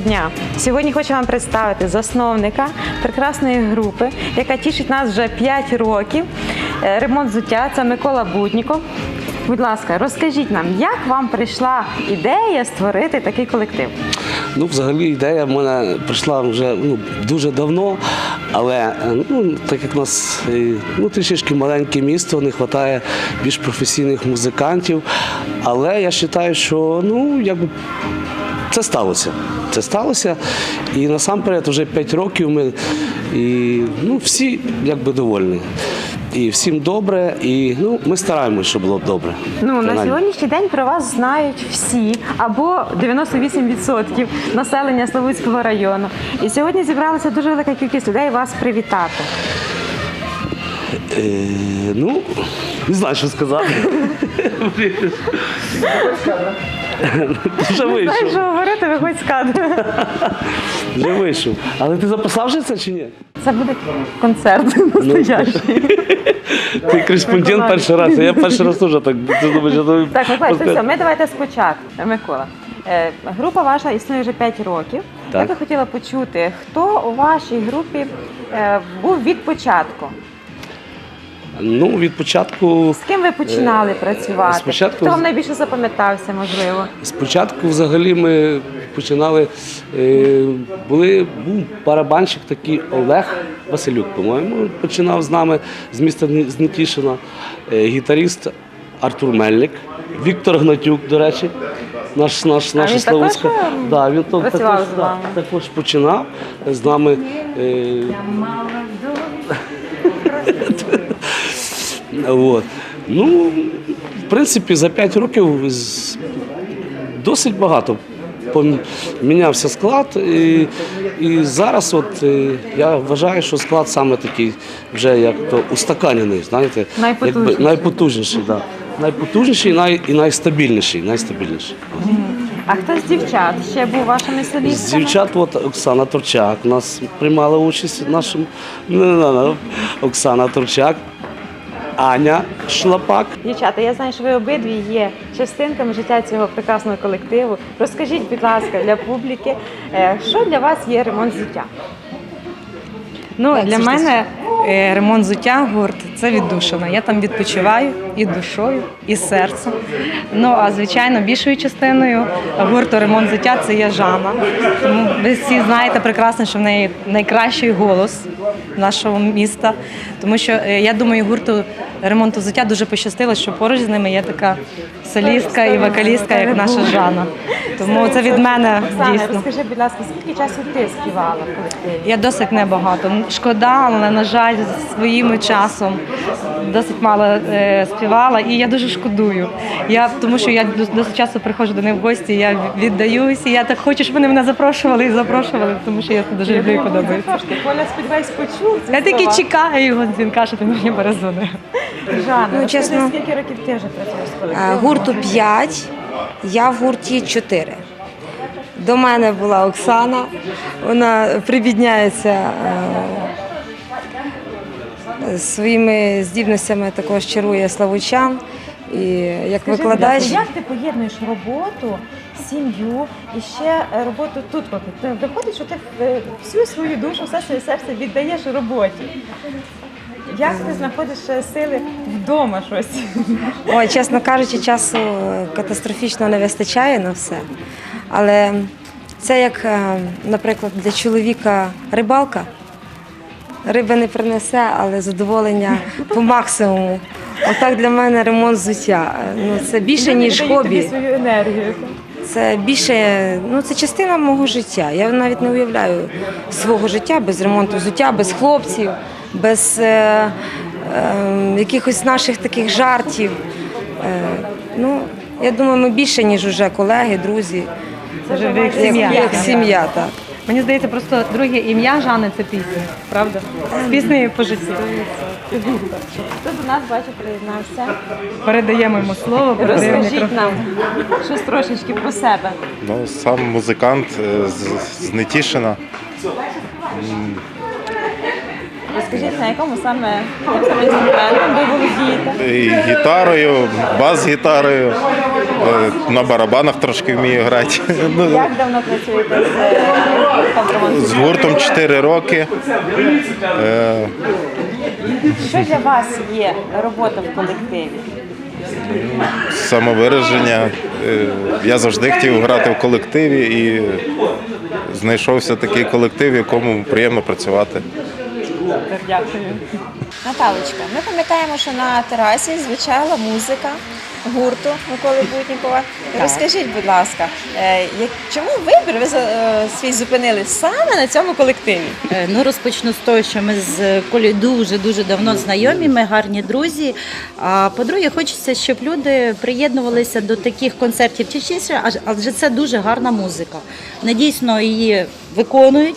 дня! Сьогодні хочу вам представити засновника прекрасної групи, яка тішить нас вже 5 років. Е, Ремонт взуття це Микола Будніков. Будь ласка, розкажіть нам, як вам прийшла ідея створити такий колектив? Ну, взагалі, ідея в мене прийшла вже ну, дуже давно, але ну, так як у нас ну, трішечки маленьке місто, не вистачає більш професійних музикантів. Але я вважаю, що ну, якби це сталося. Це сталося. І насамперед вже 5 років ми і, ну, всі якби довольні. І всім добре, і ну, ми стараємось, щоб було добре. Ну на сьогоднішній день про вас знають всі або 98% населення Славутського району. І сьогодні зібралася дуже велика кількість людей вас привітати. Е, ну, не знаю, що сказати. Вже Знаєш, що говорити, виходь з кадру. Вже вийшов. Але ти записав вже це чи ні? Це буде концерт настоящий. Ти кореспондент перший раз, а я перший раз теж так. Так, просто- все, ми давайте спочатку. Микола. е, Група ваша існує вже 5 років. Так. Я би хотіла почути, хто у вашій групі е, був від початку? Ну, від початку. З ким ви починали працювати? Е, спочатку Хто вам найбільше запам'ятався, можливо? Спочатку взагалі ми починали. Е, були, був барабанщик такий Олег Василюк, по-моєму, починав з нами з міста Ні- з Е, гітаріст Артур Мельник, Віктор Гнатюк, до речі, наш, наш, наша він Славутська. також, Да, він також, з вами? також починав з нами. Е, От. Ну, в принципі, за 5 років досить багато помінявся склад. І, і зараз от, е, я вважаю, що склад саме такий вже як то устаканений, знаєте, Найпотужніший. якби найпотужніший, да. найпотужніший і, най, і найстабільніший. найстабільніший. А хто з дівчат ще був вашими З дівчат от Оксана Турчак нас приймала участь в нашому ну, ну, ну, Оксана Турчак, Аня Шлапак. Дівчата, я знаю, що ви обидві є частинками життя цього прекрасного колективу. Розкажіть, будь ласка, для публіки, е, що для вас є ремонт життя? Ну, для мене е, ремонт взуття гурт це віддушина. Я там відпочиваю і душою, і серцем. Ну а звичайно, більшою частиною гурту ремонт взуття це є Жанна. Тому ви всі знаєте прекрасно, що в неї найкращий голос нашого міста. Тому що е, я думаю, гурту ремонту взуття дуже пощастило, що поруч з ними є така солістка і вокалістка, як наша Жанна. Тому це від мене дійсно. розкажи, будь ласка, скільки часу ти співала? Я досить небагато. Шкода, але на жаль, своїм часом досить мало е, співала, і я дуже шкодую. Я тому, що я досить часто приходжу до них в гості. Я віддаюсь, і я так хочу, щоб вони мене запрошували і запрошували, тому що я це дуже люблю і подобається. Коля, сподіваюсь, почув Я тільки слова. чекаю його дзвінка, що він мені перезвонив. Жанна, Ну, чесно, скільки років ти вже працюєш з Е, колективом? Гурту 5, я в гурті 4. До мене була Оксана, вона прибідняється е, своїми здібностями, також чарує славучан. І як Скажи, викладач, будь ласка, Як ти поєднуєш роботу, сім'ю і ще роботу тут? Виходить, що ти е, всю свою душу, все своє серце віддаєш роботі. Як ти знаходиш сили вдома щось? ой, чесно кажучи, часу е, катастрофічно не вистачає на все. Але це як, е, наприклад, для чоловіка рибалка. Риби не принесе, але задоволення по максимуму. Отак для мене ремонт взуття. Е, Ну, це більше, ніж хобі. свою енергію. Це більше, ну це частина мого життя. Я навіть не уявляю свого життя без ремонту взуття, без хлопців, без е, е, якихось наших таких жартів. Е, ну, я думаю, ми більше, ніж уже колеги, друзі. Це вже Як сім'я. Як сім'я, так. Мені здається, просто друге ім'я Жани це пісня, правда? З піснею по житті. Хто до нас бачу, приєднався. Передаємо йому слово, передаємо Розкажіть нам щось трошечки про себе. Ну, сам музикант з, з Нетішина. Розкажіть, на якому саме, яким саме інструментом ви володієте? І гітарою, бас-гітарою, е, на барабанах трошки вмію грати. Ну, Як давно працюєте з е, гуртом З гуртом 4 роки. Е, Що для вас є робота в колективі? Самовираження. Е, Я завжди хотів грати в колективі і знайшовся такий колектив, в якому приємно працювати. Дякую. Наталочка, ми пам'ятаємо, що на терасі звучала музика гурту Миколи Бутнікова. Розкажіть, будь ласка, е, чому вибір ви е, свій зупинили саме на цьому колективі? Е, Ну, розпочну з того, що ми з Колею дуже дуже давно знайомі, ми гарні друзі. А по-друге, хочеться, щоб люди приєднувалися до таких концертів аж- адже це дуже гарна музика. Вони дійсно її виконують.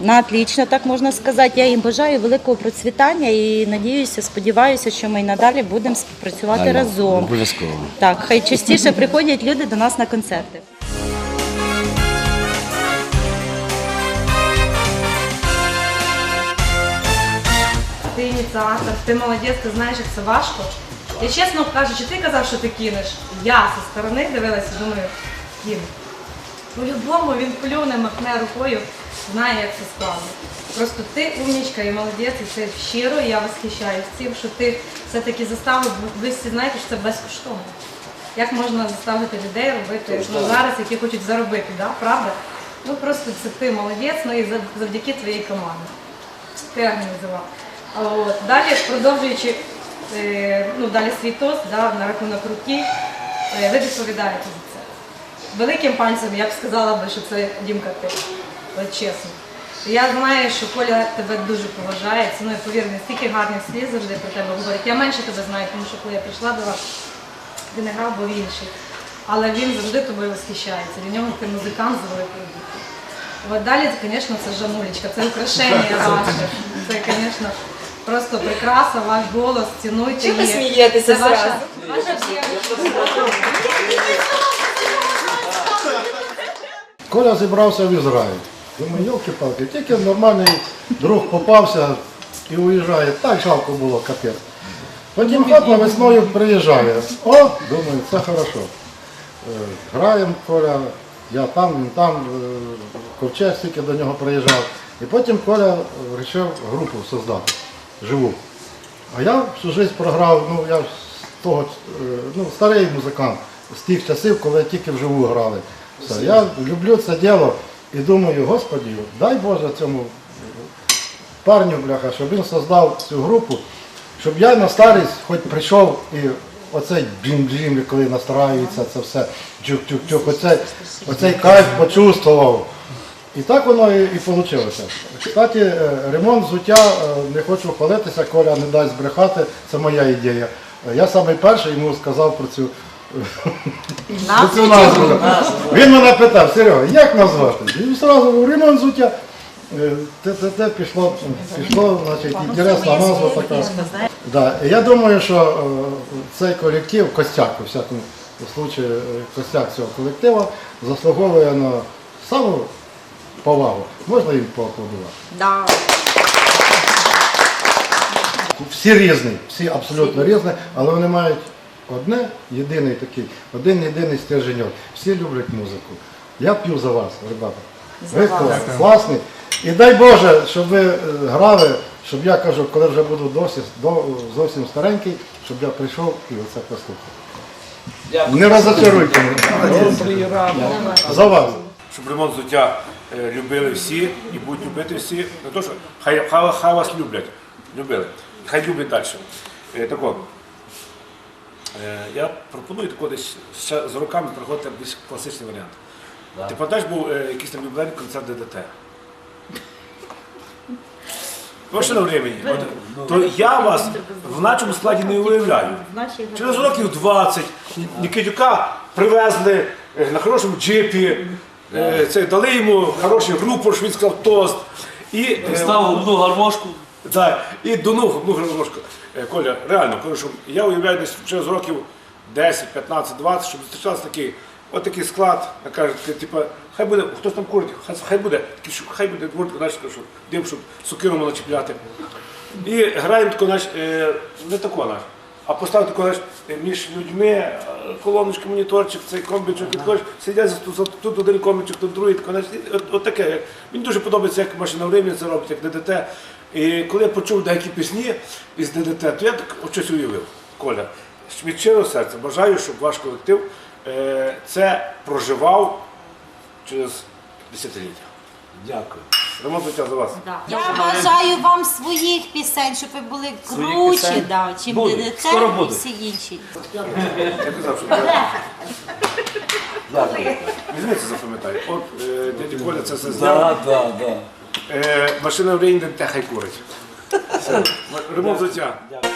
На отлично, так можна сказати. Я їм бажаю великого процвітання і надіюся, сподіваюся, що ми й надалі будемо співпрацювати разом. Обов'язково. Так, хай частіше приходять люди до нас на концерти. Ти ініціатор, ти молодець, ти знаєш, як це важко. Я чесно кажучи, ти казав, що ти кинеш. Я зі сторони дивилася, думаю, кину. По-любому він плюне, махне рукою, знає, як це складно. Просто ти умнічка і молодець, і це щиро, і я восхищаюсь цим, що ти все-таки заставив, ви всі знаєте, що це безкоштовно. Як можна заставити людей робити ну, зараз, які хочуть заробити, да? правда? Ну просто це ти молодець, ну і завдяки твоїй команді. Ти організував. От. Далі, продовжуючи е, ну, далі свій тост да, на рахунок руки, е, ви відповідаєте за це. Великим пальцем я б сказала що це Дімка ти. От чесно. Я знаю, що Коля тебе дуже поважає, цінує, повір, не стільки гарних слів завжди про тебе говорить. Я менше тебе знаю, тому що коли я прийшла до вас, ти не грав, був інший. Але він завжди тобою восхищається. Для нього ти музикант з великою. От далі, звісно, це Жанулечка, це украшення ваше. Це, звісно, просто прекраса, ваш голос, цінуйте Чого ви її. смієтеся зразу? ваша Коля зібрався в Ізраїль. Думаю, йолки-палки, тільки нормальний друг попався і уїжджає. Так жалко було, капець. Потім хоп, на весною приїжджає. О, думаю, це хорошо. Е, Граємо Коля, я там, він там, е, ковчег стільки до нього приїжджав. І потім Коля вирішив групу создати, живу. А я всю життя програв, ну я з того, е, ну, старий музикант, з тих часів, коли тільки вживу грали. Все. Я люблю це діло і думаю, Господи, дай Боже цьому парню, бляха, щоб він создав цю групу, щоб я на старість хоч прийшов і оцей бім-бім, коли настраюється це все, чук-чук-чук, оцей, оцей кайф почувствував. І так воно і, і вийшло. Кстати, е, ремонт взуття, е, не хочу хвалитися, Коля не дасть збрехати, це моя ідея. Е, Я саме перший йому сказав про цю, про назву. Він мене питав, Серега, як назвати? І одразу ремонт взуття. Е, те пішло, пішло, значить, інтересна назва така. Да. Я думаю, що е, цей колектив, костяк, у всякому случаю, е, костяк цього колективу заслуговує на саму повагу. Можна їм поаплодувати? Да. Всі різні, всі абсолютно різні, але вони мають одне єдиний такий, один єдиний стерженьок. Всі люблять музику. Я п'ю за вас, ребята. Ви клас- класні. І дай Боже, щоб ви е, грали, щоб я кажу, коли вже буду досі, до, зовсім старенький, щоб я прийшов і оце послухав. Не розочаруйте мене. За вас. щоб ремонт взуття е, любили всі і будуть любити всі. Не то, що хай, хай, хай вас люблять, любили, хай люблять далі. Е, тако, я пропоную тако десь ще з роками проходити більш класичний варіант. Ти пам'ятаєш, був е, якийсь там юбилейний концерт ДДТ? Прошу на времени. От, то я вас в начому складі не уявляю. Через років 20 Нікітюка привезли е, на хорошому джипі, е, це, дали йому хорошу групу, що він сказав тост. І, е, Ставив одну гармошку. Так, і донув одну гармошку. Е, Коля, реально, кажу, що я уявляю десь через років 10, 15, 20, щоб зустрічався такий, от такий склад, я кажу, типу, Хай буде, хтось там курить, хай, хай буде, такий, що- хай буде гурт, знаєш, що дим, щоб сукину мала чіпляти. І граємо тако, знаєш, е, не тако, знаєш, а поставити тако, знаєш, е, між людьми, колоночку, моніторчик, цей комбічок, підходиш, сидять тут один комбічок, тут другий, тако, знаєш, от, от таке. Мені дуже подобається, як машина времени це робить, як ДДТ. І коли я почув деякі пісні із ДДТ, то я так щось уявив, Коля. Від щирого серця бажаю, щоб ваш колектив е, це проживав через десятиліття. Дякую. Ремонт життя за вас. Я бажаю вам своїх пісень, щоб ви були кручі, да, чим Будуть. ДДТ Скоро і будуть. всі інші. Я казав, що Дякую. візьми це. От е, дядя Коля це все зняв. Да, да, да. Е, машина в рейні, тяхай хай курить. Все. Ремонт. Дякую.